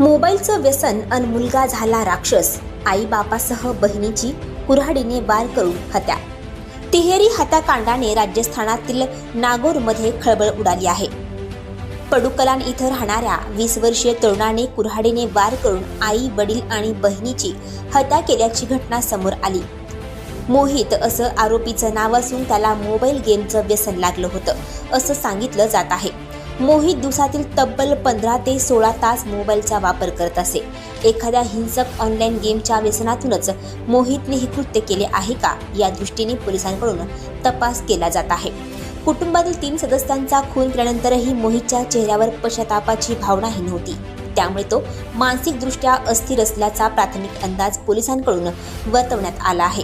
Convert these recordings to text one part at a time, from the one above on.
मोबाईलचं व्यसन अन मुलगा झाला राक्षस. आई बापासह बहिणीची कुऱ्हाडीने वार करून हत्या. तिहेरी हत्याकांडाने राजस्थानातील नागोरमध्ये खळबळ उडाली आहे. पडुकलान इथं राहणाऱ्या वीस वर्षीय तरुणाने कुऱ्हाडीने वार करून आई वडील आणि बहिणीची हत्या केल्याची घटना समोर आली. मोहित असं आरोपीचं नाव असून त्याला मोबाईल गेमचं व्यसन लागलं होतं असं सांगितलं जात आहे. मोहित दिवसातील तब्बल पंधरा ते सोळा तास मोबाईलचा वापर करत असे. एखाद्या हिंसक ऑनलाईन गेमच्या व्यसनातूनच मोहितने हे कृत्य केले आहे का? या दृष्टीने पोलिसांकडून तपास केला जात आहे. कुटुंबातील तीन सदस्यांचा खून केल्यानंतरही मोहितच्या चेहऱ्यावर पश्चातापाची भावनाही नव्हती त्यामुळे तो मानसिकदृष्ट्या अस्थिर असल्याचा प्राथमिक अंदाज पोलिसांकडून वर्तवण्यात आला आहे.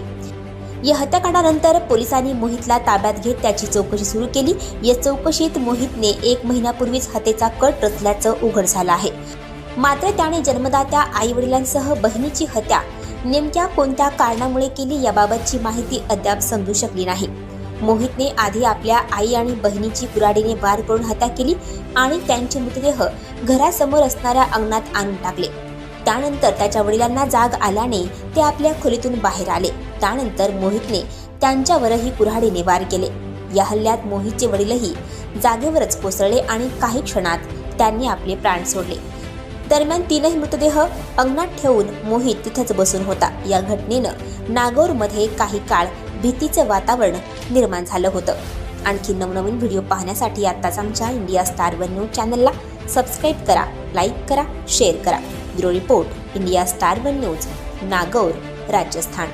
या हत्याकांडानंतर पोलिसांनी मोहितला ताब्यात घेत त्याची चौकशी सुरू केली. या चौकशीत मोहितने एक महिन्यापूर्वीच हत्येचा कट रचल्याचं उघड झालं आहे. मात्र त्याने जन्मदात्या आई वडिलांसह बहिणीची हत्या नेमक्या कोणत्या कारणामुळे केली याबाबतची माहिती अद्याप समजू शकली नाही. मोहितने आधी आपल्या आई आणि बहिणीची कुराडीने वार करून हत्या केली आणि त्यांचे मृतदेह घरासमोर असणाऱ्या अंगणात आणून टाकले. त्यानंतर त्याच्या वडिलांना जाग आल्याने ते आपल्या खोलीतून बाहेर आले. त्यानंतर मोहितने त्यांच्यावरही कुऱ्हाडीने वार केले. या हल्ल्यात मोहितचे वडीलही जागेवरच कोसळले आणि काही क्षणात त्यांनी आपले प्राण सोडले. दरम्यान तीनही मृतदेह अंगणात ठेवून मोहित तिथंच बसून होता. या घटनेनं नागौरमध्ये काही काळ भीतीचं वातावरण निर्माण झालं होतं. आणखी नवनवीन व्हिडिओ पाहण्यासाठी आत्ताच आमच्या इंडिया स्टार वन न्यूज चॅनलला सबस्क्राईब करा लाईक करा शेअर करा. Bureau report India star one news Nagaur Rajasthan.